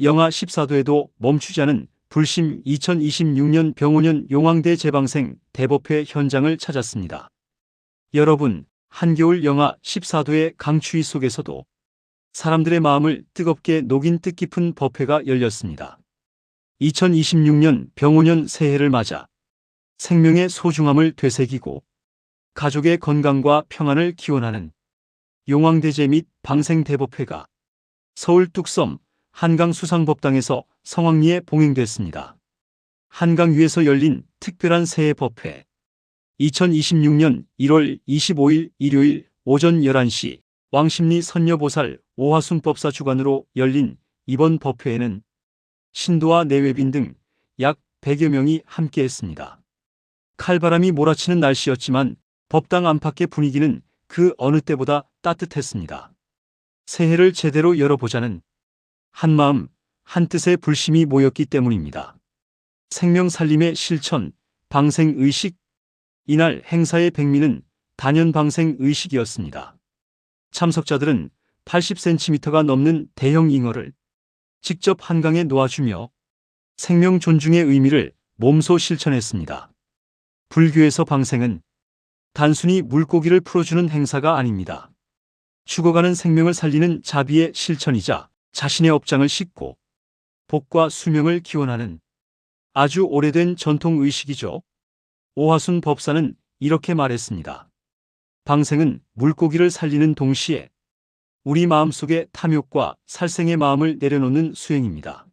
영하 14도에도 멈추지 않은 불심 2026년 병원년 용왕대 재방생 대법회 현장을 찾았습니다. 여러분, 한겨울 영하 14도의 강추위 속에서도 사람들의 마음을 뜨겁게 녹인 뜻깊은 법회가 열렸습니다. 2026년 병오년 새해를 맞아 생명의 소중함을 되새기고 가족의 건강과 평안을 기원하는 용왕대제 및 방생대법회가 서울 뚝섬 한강 수상법당에서 성황리에 봉행됐습니다. 한강 위에서 열린 특별한 새해 법회. 2026년 1월 25일 일요일 오전 11시 왕십리 선녀보살 오화순법사 주관으로 열린 이번 법회에는 신도와 내외빈 등 약 100여 명이 함께했습니다. 칼바람이 몰아치는 날씨였지만 법당 안팎의 분위기는 그 어느 때보다 따뜻했습니다. 새해를 제대로 열어보자는 한마음, 한뜻의 불심이 모였기 때문입니다. 생명 살림의 실천, 방생 의식. 이날 행사의 백미는 단연 방생 의식이었습니다. 참석자들은 80cm가 넘는 대형 잉어를 직접 한강에 놓아주며 생명 존중의 의미를 몸소 실천했습니다. 불교에서 방생은 단순히 물고기를 풀어주는 행사가 아닙니다. 죽어가는 생명을 살리는 자비의 실천이자 자신의 업장을 싣고 복과 수명을 기원하는 아주 오래된 전통 의식이죠. 오하순 법사는 이렇게 말했습니다. 방생은 물고기를 살리는 동시에 우리 마음속의 탐욕과 살생의 마음을 내려놓는 수행입니다.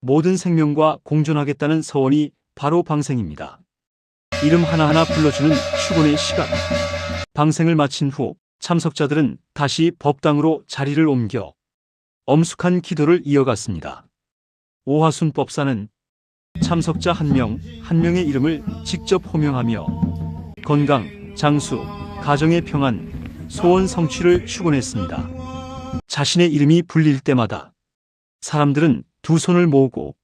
모든 생명과 공존하겠다는 서원이 바로 방생입니다. 이름 하나하나 불러주는 축원의 시간. 방생을 마친 후 참석자들은 다시 법당으로 자리를 옮겨 엄숙한 기도를 이어갔습니다. 오화순 법사는 참석자 한 명, 한 명의 이름을 직접 호명하며 건강, 장수, 가정의 평안, 소원 성취를 축원했습니다. 자신의 이름이 불릴 때마다 사람들은 두 손을 모으고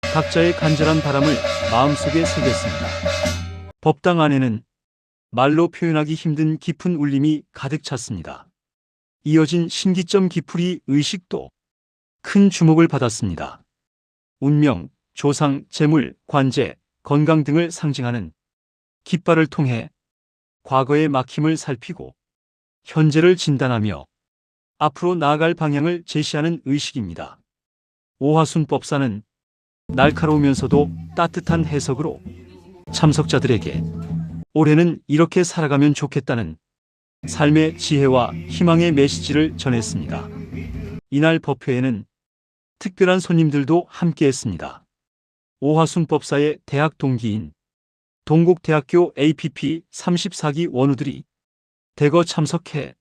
각자의 간절한 바람을 마음속에 새겼습니다. 법당 안에는 말로 표현하기 힘든 깊은 울림이 가득 찼습니다. 이어진 신기점 기풀이 의식도 큰 주목을 받았습니다. 운명, 조상, 재물, 관제, 건강 등을 상징하는 깃발을 통해 과거의 막힘을 살피고 현재를 진단하며 앞으로 나아갈 방향을 제시하는 의식입니다. 오화순법사는 날카로우면서도 따뜻한 해석으로 참석자들에게 올해는 이렇게 살아가면 좋겠다는 삶의 지혜와 희망의 메시지를 전했습니다. 이날 법회에는 특별한 손님들도 함께했습니다. 오화순법사의 대학 동기인 동국대학교 APP 34기 원우들이 대거 참석해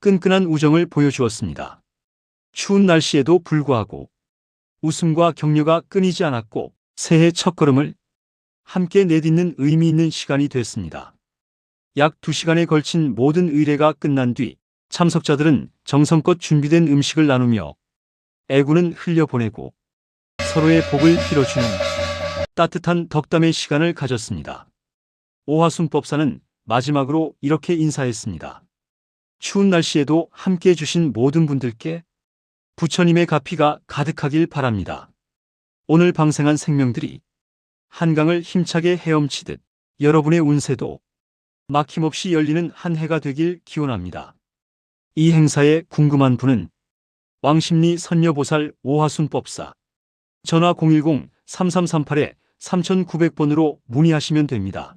끈끈한 우정을 보여주었습니다. 추운 날씨에도 불구하고 웃음과 격려가 끊이지 않았고 새해 첫걸음을 함께 내딛는 의미 있는 시간이 됐습니다. 약 2시간에 걸친 모든 의례가 끝난 뒤 참석자들은 정성껏 준비된 음식을 나누며 애구는 흘려보내고 서로의 복을 빌어주는 따뜻한 덕담의 시간을 가졌습니다. 오화순법사는 마지막으로 이렇게 인사했습니다. 추운 날씨에도 함께 해주신 모든 분들께 부처님의 가피가 가득하길 바랍니다. 오늘 방생한 생명들이 한강을 힘차게 헤엄치듯 여러분의 운세도 막힘없이 열리는 한 해가 되길 기원합니다. 이 행사에 궁금한 분은 왕십리 선녀보살 오화순법사 전화 010-3338-3900번으로 문의하시면 됩니다.